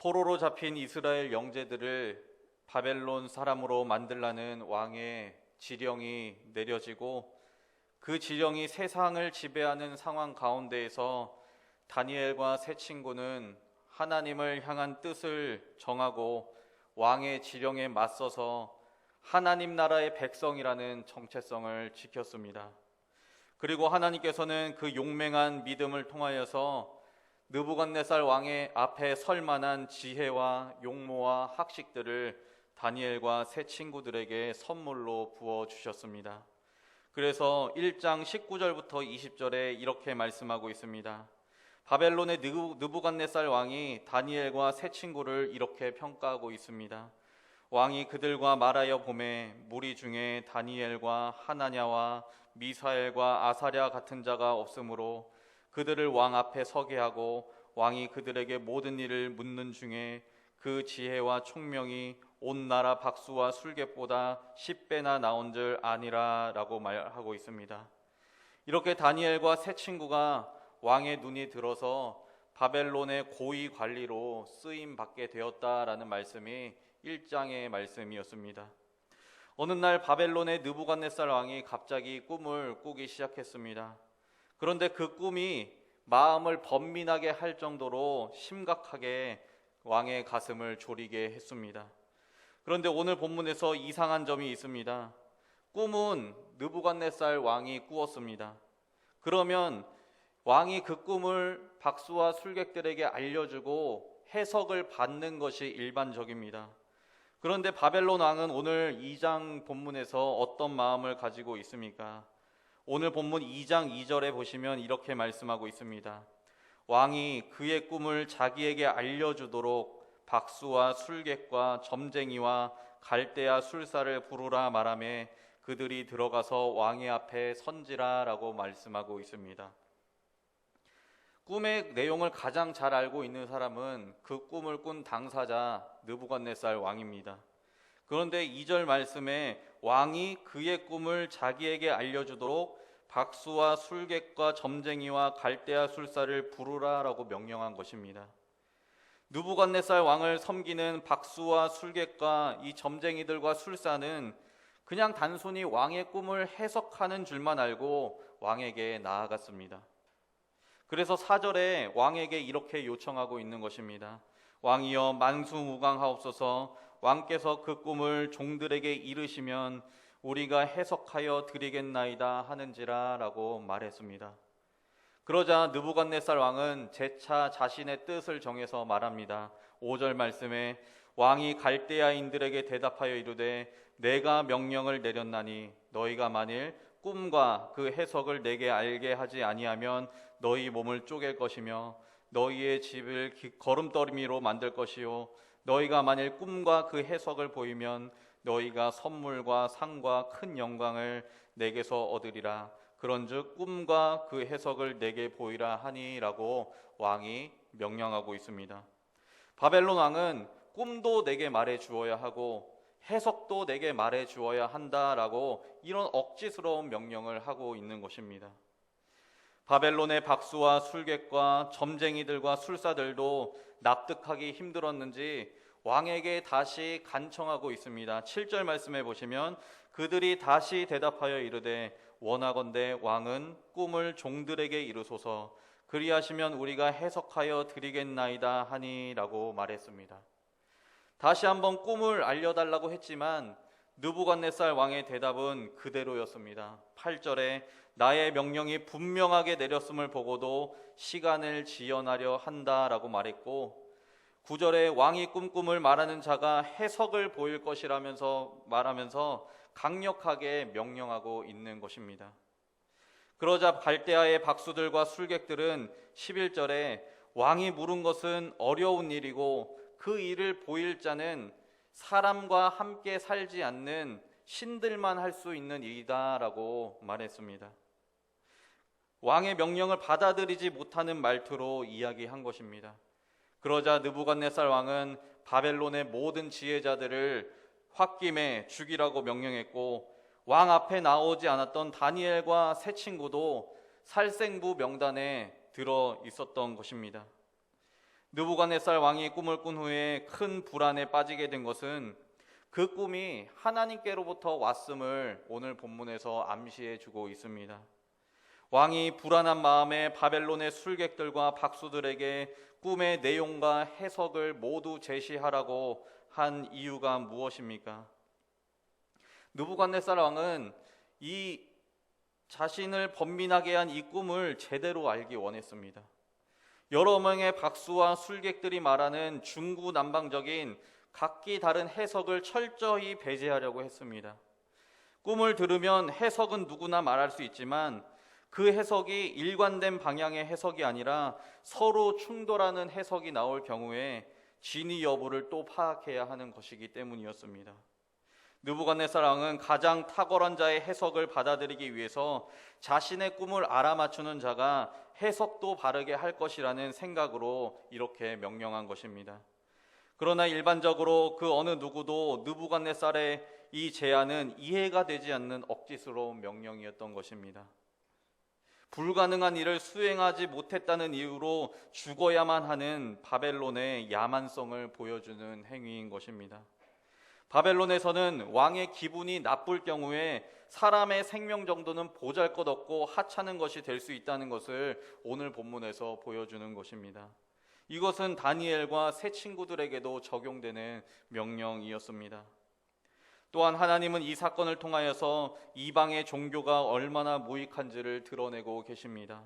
포로로 잡힌 이스라엘 영재들을 바벨론 사람으로 만들라는 왕의 지령이 내려지고 그 지령이 세상을 지배하는 상황 가운데에서 다니엘과 세 친구는 하나님을 향한 뜻을 정하고 왕의 지령에 맞서서 하나님 나라의 백성이라는 정체성을 지켰습니다. 그리고 하나님께서는 그 용맹한 믿음을 통하여서 느부갓네살 왕의 앞에 설 만한 지혜와 용모와 학식들을 다니엘과 세 친구들에게 선물로 부어 주셨습니다. 그래서 1장 19절부터 20절에 이렇게 말씀하고 있습니다. 바벨론의 느부- 느부갓네살 왕이 다니엘과 세 친구를 이렇게 평가하고 있습니다. 왕이 그들과 말하여 보매 무리 중에 다니엘과 하나냐와 미사엘과 아사랴 같은 자가 없으므로 그들을 왕 앞에 서게 하고 왕이 그들에게 모든 일을 묻는 중에 그 지혜와 총명이 온 나라 박수와 술객보다 10배나 나온 줄 아니라 라고 말하고 있습니다. 이렇게 다니엘과 세 친구가 왕의 눈이 들어서 바벨론의 고위 관리로 쓰임 받게 되었다라는 말씀이 1장의 말씀이었습니다. 어느 날 바벨론의 느부갓네살 왕이 갑자기 꿈을 꾸기 시작했습니다. 그런데 그 꿈이 마음을 번민하게 할 정도로 심각하게 왕의 가슴을 졸이게 했습니다. 그런데 오늘 본문에서 이상한 점이 있습니다. 꿈은 느부갓네살 왕이 꾸었습니다. 그러면 왕이 그 꿈을 박수와 술객들에게 알려주고 해석을 받는 것이 일반적입니다. 그런데 바벨론 왕은 오늘 2장 본문에서 어떤 마음을 가지고 있습니까? 오늘 본문 2장 2절에 보시면 이렇게 말씀하고 있습니다. 왕이 그의 꿈을 자기에게 알려주도록 박수와 술객과 점쟁이와 갈대아 술사를 부르라 말하며 그들이 들어가서 왕의 앞에 선지라라고 말씀하고 있습니다. 꿈의 내용을 가장 잘 알고 있는 사람은 그 꿈을 꾼 당사자 느부갓네살 왕입니다. 그런데 2절 말씀에 왕이 그의 꿈을 자기에게 알려주도록 박수와 술객과 점쟁이와 갈대아 술사를 부르라라고 명령한 것입니다. 느부갓네살 왕을 섬기는 박수와 술객과 이 점쟁이들과 술사는 그냥 단순히 왕의 꿈을 해석하는 줄만 알고 왕에게 나아갔습니다. 그래서 사절에 왕에게 이렇게 요청하고 있는 것입니다. 왕이여 만수무강하옵소서 왕께서 그 꿈을 종들에게 이르시면 우리가 해석하여 드리겠나이다 하는지라라고 말했습니다. 그러자 느부갓네살 왕은 재차 자신의 뜻을 정해서 말합니다. 5절 말씀에 왕이 갈대아인들에게 대답하여 이르되 내가 명령을 내렸나니 너희가 만일 꿈과 그 해석을 내게 알게 하지 아니하면 너희 몸을 쪼갤 것이며 너희의 집을 기- 걸음더미로 만들 것이요 너희가 만일 꿈과 그 해석을 보이면 너희가 선물과 상과 큰 영광을 내게서 얻으리라 그런즉 꿈과 그 해석을 내게 보이라 하니라고 왕이 명령하고 있습니다. 바벨론 왕은 꿈도 내게 말해 주어야 하고 해석도 내게 말해 주어야 한다라고 이런 억지스러운 명령을 하고 있는 것입니다. 바벨론의 박수와 술객과 점쟁이들과 술사들도 납득하기 힘들었는지 왕에게 다시 간청하고 있습니다. 7절 말씀에 보시면 그들이 다시 대답하여 이르되 원하건대 왕은 꿈을 종들에게 이르소서 그리하시면 우리가 해석하여 드리겠나이다 하니라고 말했습니다. 다시 한번 꿈을 알려달라고 했지만 느부갓네살 왕의 대답은 그대로였습니다. 8절에 나의 명령이 분명하게 내렸음을 보고도 시간을 지연하려 한다라고 말했고 9절에 왕이 꿈꿈을 말하는 자가 해석을 보일 것이라면서 말하면서 강력하게 명령하고 있는 것입니다. 그러자 갈대아의 박수들과 술객들은 11절에 왕이 물은 것은 어려운 일이고 그 일을 보일 자는 사람과 함께 살지 않는 신들만 할 수 있는 일이다라고 말했습니다. 왕의 명령을 받아들이지 못하는 말투로 이야기한 것입니다. 그러자 느부갓네살 왕은 바벨론의 모든 지혜자들을 홧김에 죽이라고 명령했고 왕 앞에 나오지 않았던 다니엘과 세 친구도 살생부 명단에 들어 있었던 것입니다. 느부갓네살 왕이 꿈을 꾼 후에 큰 불안에 빠지게 된 것은 그 꿈이 하나님께로부터 왔음을 오늘 본문에서 암시해 주고 있습니다. 왕이 불안한 마음에 바벨론의 술객들과 박수들에게 꿈의 내용과 해석을 모두 제시하라고 한 이유가 무엇입니까? 느부갓네살 왕은 이 자신을 번민하게 한 이 꿈을 제대로 알기 원했습니다. 여러 명의 박수와 술객들이 말하는 중구난방적인 각기 다른 해석을 철저히 배제하려고 했습니다. 꿈을 들으면 해석은 누구나 말할 수 있지만 그 해석이 일관된 방향의 해석이 아니라 서로 충돌하는 해석이 나올 경우에 진위 여부를 또 파악해야 하는 것이기 때문이었습니다. 느부갓네살 왕은 가장 탁월한 자의 해석을 받아들이기 위해서 자신의 꿈을 알아맞추는 자가 해석도 바르게 할 것이라는 생각으로 이렇게 명령한 것입니다. 그러나 일반적으로 그 어느 누구도 느부갓네살의 이 제안은 이해가 되지 않는 억지스러운 명령이었던 것입니다. 불가능한 일을 수행하지 못했다는 이유로 죽어야만 하는 바벨론의 야만성을 보여주는 행위인 것입니다. 바벨론에서는 왕의 기분이 나쁠 경우에 사람의 생명 정도는 보잘 것 없고 하찮은 것이 될 수 있다는 것을 오늘 본문에서 보여주는 것입니다. 이것은 다니엘과 새 친구들에게도 적용되는 명령이었습니다. 또한 하나님은 이 사건을 통하여서 이방의 종교가 얼마나 무익한지를 드러내고 계십니다.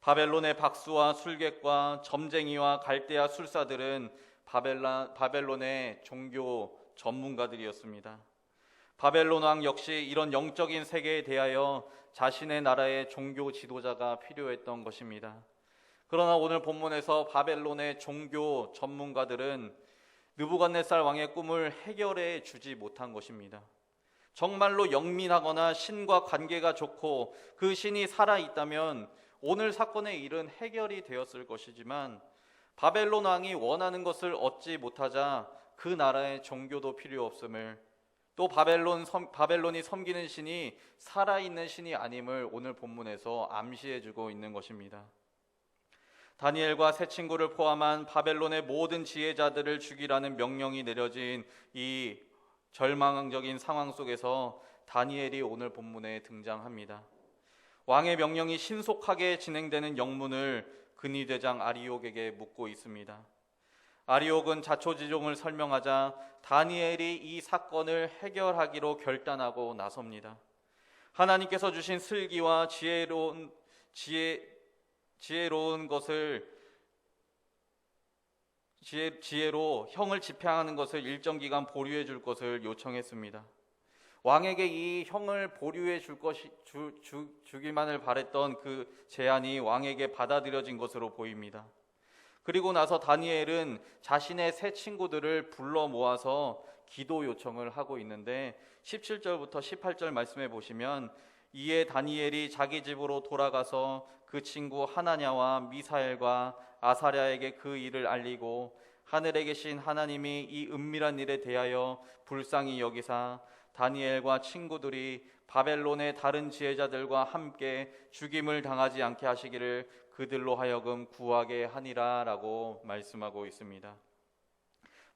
바벨론의 박수와 술객과 점쟁이와 갈대아 술사들은 바벨라, 바벨론의 종교 전문가들이었습니다. 바벨론 왕 역시 이런 영적인 세계에 대하여 자신의 나라의 종교 지도자가 필요했던 것입니다. 그러나 오늘 본문에서 바벨론의 종교 전문가들은 느부갓네살 왕의 꿈을 해결해 주지 못한 것입니다. 정말로 영민하거나 신과 관계가 좋고 그 신이 살아 있다면 오늘 사건의 일은 해결이 되었을 것이지만 바벨론 왕이 원하는 것을 얻지 못하자 그 나라의 종교도 필요 없음을 또 바벨론 섬, 바벨론이 섬기는 신이 살아 있는 신이 아님을 오늘 본문에서 암시해 주고 있는 것입니다. 다니엘과 새 친구를 포함한 바벨론의 모든 지혜자들을 죽이라는 명령이 내려진 이 절망적인 상황 속에서 다니엘이 오늘 본문에 등장합니다. 왕의 명령이 신속하게 진행되는 영문을 근위대장 아리옥에게 묻고 있습니다. 아리옥은 자초지종을 설명하자 다니엘이 이 사건을 해결하기로 결단하고 나섭니다. 하나님께서 주신 슬기와 지혜로운 지혜 지혜로운 것을 지혜, 지혜로 형을 집행하는 것을 일정 기간 보류해 줄 것을 요청했습니다. 왕에게 이 형을 보류해 줄 것이 주, 주, 주기만을 바랬던 그 제안이 왕에게 받아들여진 것으로 보입니다. 그리고 나서 다니엘은 자신의 새 친구들을 불러 모아서 기도 요청을 하고 있는데 17절부터 18절 말씀해 보시면 이에 다니엘이 자기 집으로 돌아가서 그 친구 하나냐와 미사엘과 아사랴에게 그 일을 알리고 하늘에 계신 하나님이 이 은밀한 일에 대하여 불쌍히 여기사 다니엘과 친구들이 바벨론의 다른 지혜자들과 함께 죽임을 당하지 않게 하시기를 그들로 하여금 구하게 하니라라고 말씀하고 있습니다.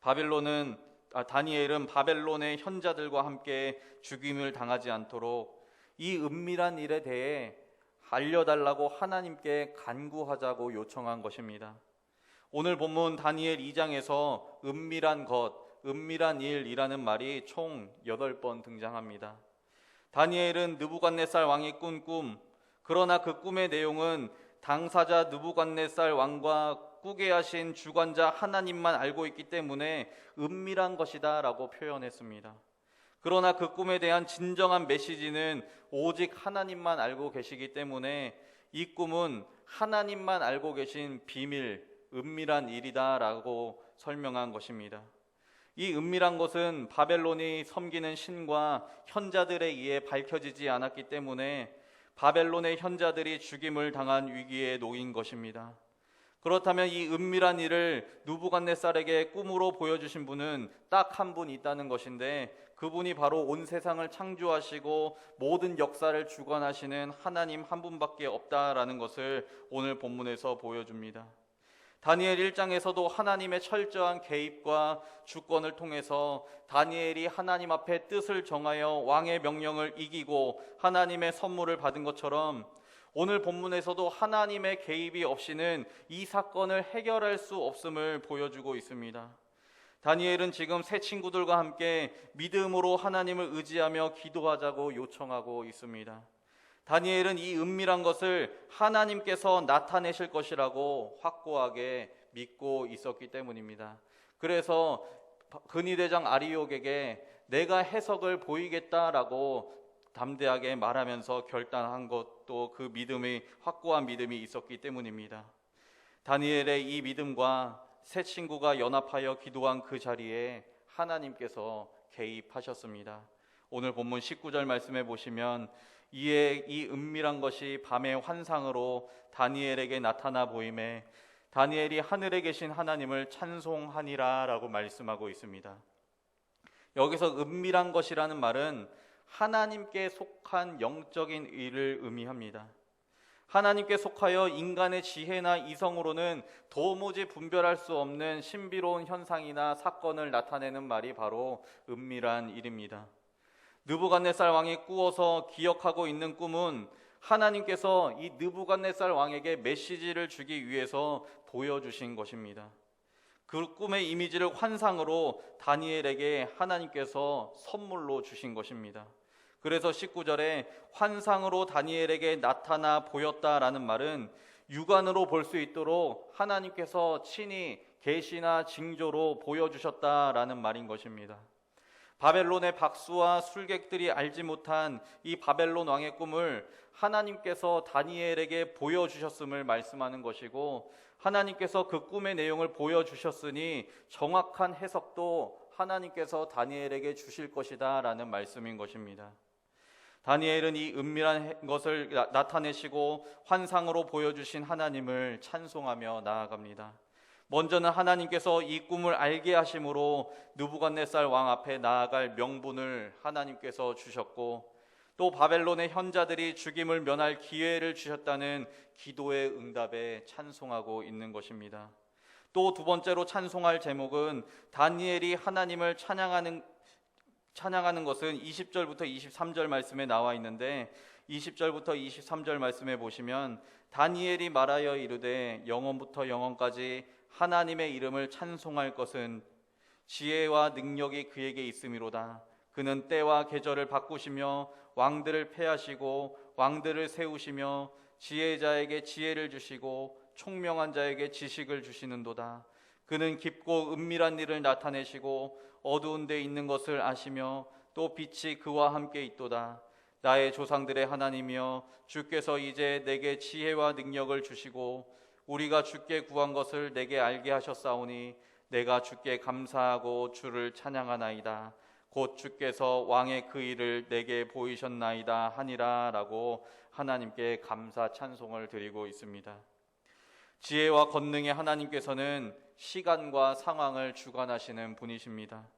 바벨론은 아, 다니엘은 바벨론의 현자들과 함께 죽임을 당하지 않도록 이 은밀한 일에 대해 알려달라고 하나님께 간구하자고 요청한 것입니다. 오늘 본문 다니엘 2장에서 은밀한 것, 은밀한 일이라는 말이 총 8번 등장합니다. 다니엘은 느부갓네살 왕이 꾼 꿈, 그러나 그 꿈의 내용은 당사자 느부갓네살 왕과 꾸게 하신 주관자 하나님만 알고 있기 때문에 은밀한 것이다라고 표현했습니다. 그러나 그 꿈에 대한 진정한 메시지는 오직 하나님만 알고 계시기 때문에 이 꿈은 하나님만 알고 계신 비밀, 은밀한 일이다라고 설명한 것입니다. 이 은밀한 것은 바벨론이 섬기는 신과 현자들에 의해 밝혀지지 않았기 때문에 바벨론의 현자들이 죽임을 당한 위기에 놓인 것입니다. 그렇다면 이 은밀한 일을 누부갓네살에게 꿈으로 보여주신 분은 딱 한 분 있다는 것인데 그분이 바로 온 세상을 창조하시고 모든 역사를 주관하시는 하나님 한 분밖에 없다라는 것을 오늘 본문에서 보여줍니다. 다니엘 1장에서도 하나님의 철저한 개입과 주권을 통해서 다니엘이 하나님 앞에 뜻을 정하여 왕의 명령을 이기고 하나님의 선물을 받은 것처럼 오늘 본문에서도 하나님의 개입이 없이는 이 사건을 해결할 수 없음을 보여주고 있습니다. 다니엘은 지금 새 친구들과 함께 믿음으로 하나님을 의지하며 기도하자고 요청하고 있습니다. 다니엘은 이 은밀한 것을 하나님께서 나타내실 것이라고 확고하게 믿고 있었기 때문입니다. 그래서 근위대장 아리옥에게 내가 해석을 보이겠다라고 담대하게 말하면서 결단한 것도 그 믿음이 확고한 믿음이 있었기 때문입니다. 다니엘의 이 믿음과 새 친구가 연합하여 기도한 그 자리에 하나님께서 개입하셨습니다. 오늘 본문 19절 말씀해 보시면 이에 이 은밀한 것이 밤의 환상으로 다니엘에게 나타나 보임에 다니엘이 하늘에 계신 하나님을 찬송하니라라고 말씀하고 있습니다. 여기서 은밀한 것이라는 말은 하나님께 속한 영적인 일을 의미합니다. 하나님께 속하여 인간의 지혜나 이성으로는 도무지 분별할 수 없는 신비로운 현상이나 사건을 나타내는 말이 바로 은밀한 일입니다. 느부갓네살 왕이 꾸어서 기억하고 있는 꿈은 하나님께서 이 느부갓네살 왕에게 메시지를 주기 위해서 보여주신 것입니다. 그 꿈의 이미지를 환상으로 다니엘에게 하나님께서 선물로 주신 것입니다. 그래서 19절에 환상으로 다니엘에게 나타나 보였다라는 말은 육안으로 볼 수 있도록 하나님께서 친히 계시나 징조로 보여주셨다라는 말인 것입니다. 바벨론의 박수와 술객들이 알지 못한 이 바벨론 왕의 꿈을 하나님께서 다니엘에게 보여주셨음을 말씀하는 것이고 하나님께서 그 꿈의 내용을 보여주셨으니 정확한 해석도 하나님께서 다니엘에게 주실 것이다 라는 말씀인 것입니다. 다니엘은 이 은밀한 것을 나타내시고 환상으로 보여주신 하나님을 찬송하며 나아갑니다. 먼저는 하나님께서 이 꿈을 알게 하심으로 느부갓네살 왕 앞에 나아갈 명분을 하나님께서 주셨고 또 바벨론의 현자들이 죽임을 면할 기회를 주셨다는 기도의 응답에 찬송하고 있는 것입니다. 또 두 번째로 찬송할 제목은 다니엘이 하나님을 찬양하는 찬양하는 것은 20절부터 23절 말씀에 나와 있는데 20절부터 23절 말씀에 보시면 다니엘이 말하여 이르되 영원부터 영원까지 하나님의 이름을 찬송할 것은 지혜와 능력이 그에게 있음이로다. 그는 때와 계절을 바꾸시며 왕들을 패하시고 왕들을 세우시며 지혜자에게 지혜를 주시고 총명한 자에게 지식을 주시는도다. 그는 깊고 은밀한 일을 나타내시고 어두운 데 있는 것을 아시며 또 빛이 그와 함께 있도다. 나의 조상들의 하나님이여 주께서 이제 내게 지혜와 능력을 주시고 우리가 주께 구한 것을 내게 알게 하셨사오니 내가 주께 감사하고 주를 찬양하나이다. 곧 주께서 왕의 그 일을 내게 보이셨나이다 하니라라고 하나님께 감사 찬송을 드리고 있습니다. 지혜와 권능의 하나님께서는 시간과 상황을 주관하시는 분이십니다.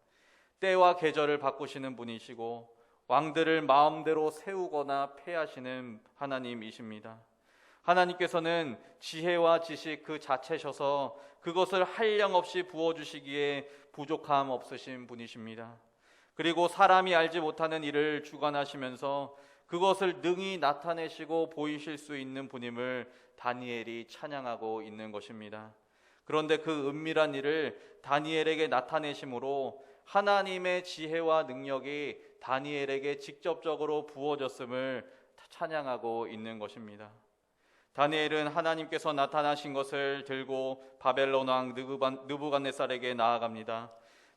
때와 계절을 바꾸시는 분이시고 왕들을 마음대로 세우거나 폐하시는 하나님이십니다. 하나님께서는 지혜와 지식 그 자체셔서 그것을 한량 없이 부어주시기에 부족함 없으신 분이십니다. 그리고 사람이 알지 못하는 일을 주관하시면서 그것을 능히 나타내시고 보이실 수 있는 분임을 다니엘이 찬양하고 있는 것입니다. 그런데 그 은밀한 일을 다니엘에게 나타내심으로 하나님의 지혜와 능력이 다니엘에게 직접적으로 부어졌음을 찬양하고 있는 것입니다. 다니엘은 하나님께서 나타나신 것을 들고 바벨론 왕 느부갓네살에게 나아갑니다.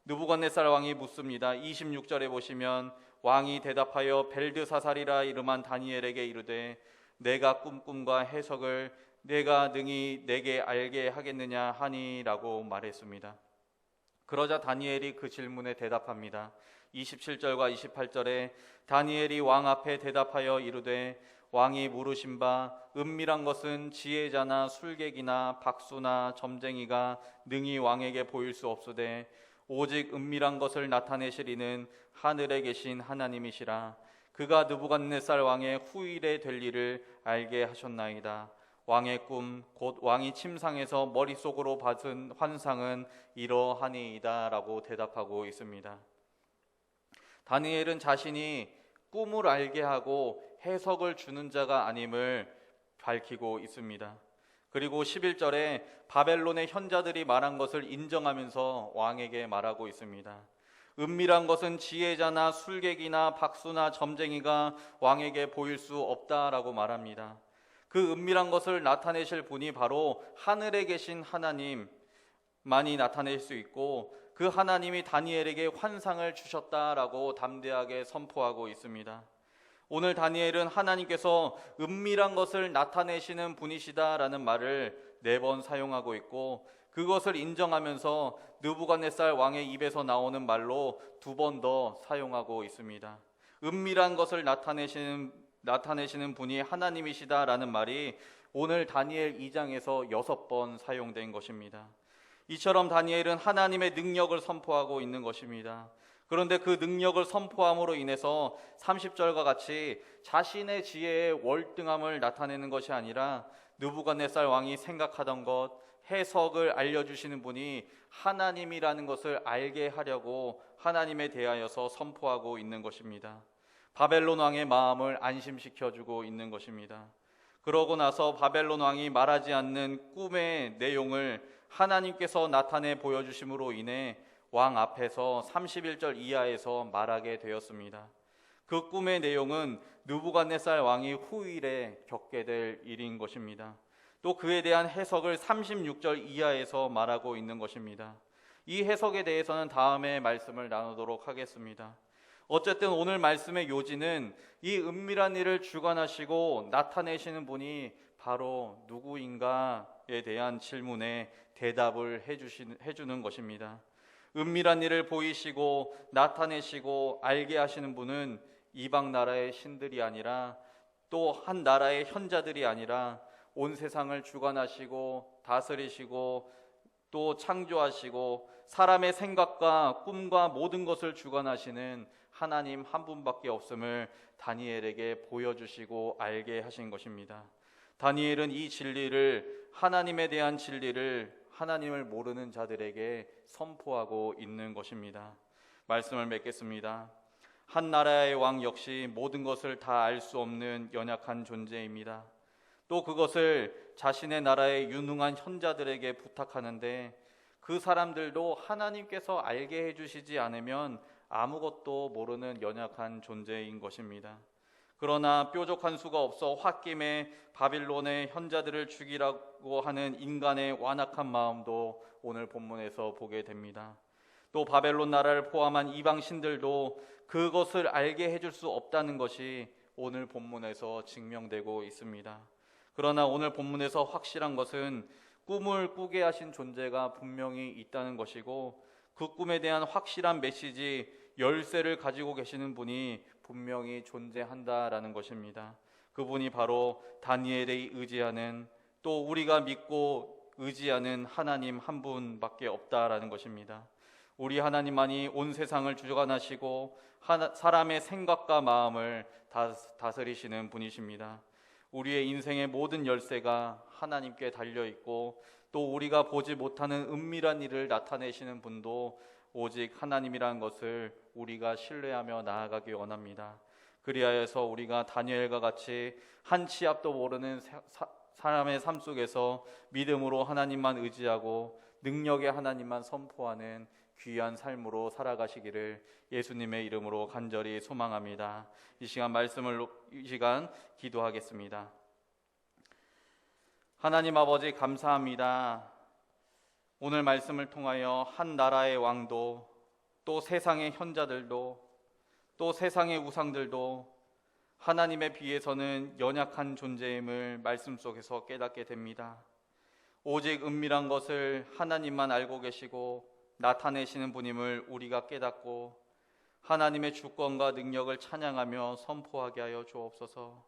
느부갓네살 왕이 묻습니다. 26절에 보시면 왕이 대답하여 벨드사살이라 이름한 다니엘에게 이르되 내가 꿈꿈과 해석을 내가 능히 내게 알게 하겠느냐 하니라고 말했습니다. 그러자 다니엘이 그 질문에 대답합니다. 27절과 28절에 다니엘이 왕 앞에 대답하여 이르되 왕이 물으신 바 은밀한 것은 지혜자나 술객이나 박수나 점쟁이가 능히 왕에게 보일 수 없으되 오직 은밀한 것을 나타내시리는 하늘에 계신 하나님이시라 그가 느부갓네살 왕의 후일에 될 일을 알게 하셨나이다 왕의 꿈, 곧 왕이 침상에서 머릿속으로 받은 환상은 이러하니이다 라고 대답하고 있습니다. 다니엘은 자신이 꿈을 알게 하고 해석을 주는 자가 아님을 밝히고 있습니다. 그리고 11절에 바벨론의 현자들이 말한 것을 인정하면서 왕에게 말하고 있습니다. 은밀한 것은 지혜자나 술객이나 박수나 점쟁이가 왕에게 보일 수 없다라고 말합니다. 그 은밀한 것을 나타내실 분이 바로 하늘에 계신 하나님만이 나타낼 수 있고 그 하나님이 다니엘에게 환상을 주셨다라고 담대하게 선포하고 있습니다. 오늘 다니엘은 하나님께서 은밀한 것을 나타내시는 분이시다라는 말을 네 번 사용하고 있고 그것을 인정하면서 느부갓네살 왕의 입에서 나오는 말로 두 번 더 사용하고 있습니다. 은밀한 것을 나타내시는 나타내시는 분이 하나님이시다라는 말이 오늘 다니엘 2장에서 여섯 번 사용된 것입니다. 이처럼 다니엘은 하나님의 능력을 선포하고 있는 것입니다. 그런데 그 능력을 선포함으로 인해서 30절과 같이 자신의 지혜의 월등함을 나타내는 것이 아니라 느부갓네살 왕이 생각하던 것, 해석을 알려주시는 분이 하나님이라는 것을 알게 하려고 하나님에 대하여서 선포하고 있는 것입니다. 바벨론 왕의 마음을 안심시켜 주고 있는 것입니다. 그러고 나서 바벨론 왕이 말하지 않는 꿈의 내용을 하나님께서 나타내 보여주심으로 인해 왕 앞에서 31절 이하에서 말하게 되었습니다. 그 꿈의 내용은 누부갓네살 왕이 후일에 겪게 될 일인 것입니다. 또 그에 대한 해석을 36절 이하에서 말하고 있는 것입니다. 이 해석에 대해서는 다음에 말씀을 나누도록 하겠습니다. 어쨌든 오늘 말씀의 요지는 이 은밀한 일을 주관하시고 나타내시는 분이 바로 누구인가에 대한 질문에 대답을 해주시는, 해주는 것입니다. 은밀한 일을 보이시고 나타내시고 알게 하시는 분은 이방 나라의 신들이 아니라 또 한 나라의 현자들이 아니라 온 세상을 주관하시고 다스리시고 또 창조하시고 사람의 생각과 꿈과 모든 것을 주관하시는 하나님 한 분밖에 없음을 다니엘에게 보여주시고 알게 하신 것입니다. 다니엘은 이 진리를 하나님에 대한 진리를 하나님을 모르는 자들에게 선포하고 있는 것입니다. 말씀을 맺겠습니다. 한 나라의 왕 역시 모든 것을 다 알 수 없는 연약한 존재입니다. 또 그것을 자신의 나라의 유능한 현자들에게 부탁하는데 그 사람들도 하나님께서 알게 해주시지 않으면 아무것도 모르는 연약한 존재인 것입니다. 그러나 뾰족한 수가 없어 홧김에 바빌론의 현자들을 죽이라고 하는 인간의 완악한 마음도 오늘 본문에서 보게 됩니다. 또 바벨론 나라를 포함한 이방 신들도 그것을 알게 해줄 수 없다는 것이 오늘 본문에서 증명되고 있습니다. 그러나 오늘 본문에서 확실한 것은 꿈을 꾸게 하신 존재가 분명히 있다는 것이고 그 꿈에 대한 확실한 메시지 열쇠를 가지고 계시는 분이 분명히 존재한다라는 것입니다. 그분이 바로 다니엘의 의지하는 또 우리가 믿고 의지하는 하나님 한 분밖에 없다라는 것입니다. 우리 하나님만이 온 세상을 주관하시고 사람의 생각과 마음을 다스리시는 분이십니다. 우리의 인생의 모든 열쇠가 하나님께 달려 있고 또 우리가 보지 못하는 은밀한 일을 나타내시는 분도 오직 하나님이라는 것을 우리가 신뢰하며 나아가기 원합니다. 그리하여서 우리가 다니엘과 같이 한 치 앞도 모르는 사, 사람의 삶 속에서 믿음으로 하나님만 의지하고 능력의 하나님만 선포하는 귀한 삶으로 살아가시기를 예수님의 이름으로 간절히 소망합니다. 이 시간 말씀을 이 시간 기도하겠습니다. 하나님 아버지 감사합니다. 오늘 말씀을 통하여 한 나라의 왕도 또 세상의 현자들도 또 세상의 우상들도 하나님에 비해서는 연약한 존재임을 말씀 속에서 깨닫게 됩니다. 오직 은밀한 것을 하나님만 알고 계시고 나타내시는 분임을 우리가 깨닫고 하나님의 주권과 능력을 찬양하며 선포하게 하여 주옵소서.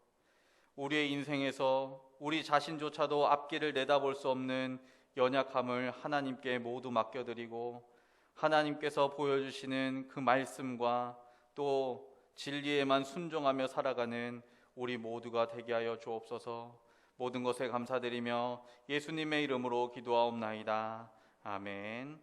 우리의 인생에서 우리 자신조차도 앞길을 내다볼 수 없는 연약함을 하나님께 모두 맡겨드리고 하나님께서 보여주시는 그 말씀과 또 진리에만 순종하며 살아가는 우리 모두가 되게 하여 주옵소서. 모든 것에 감사드리며 예수님의 이름으로 기도하옵나이다. 아멘.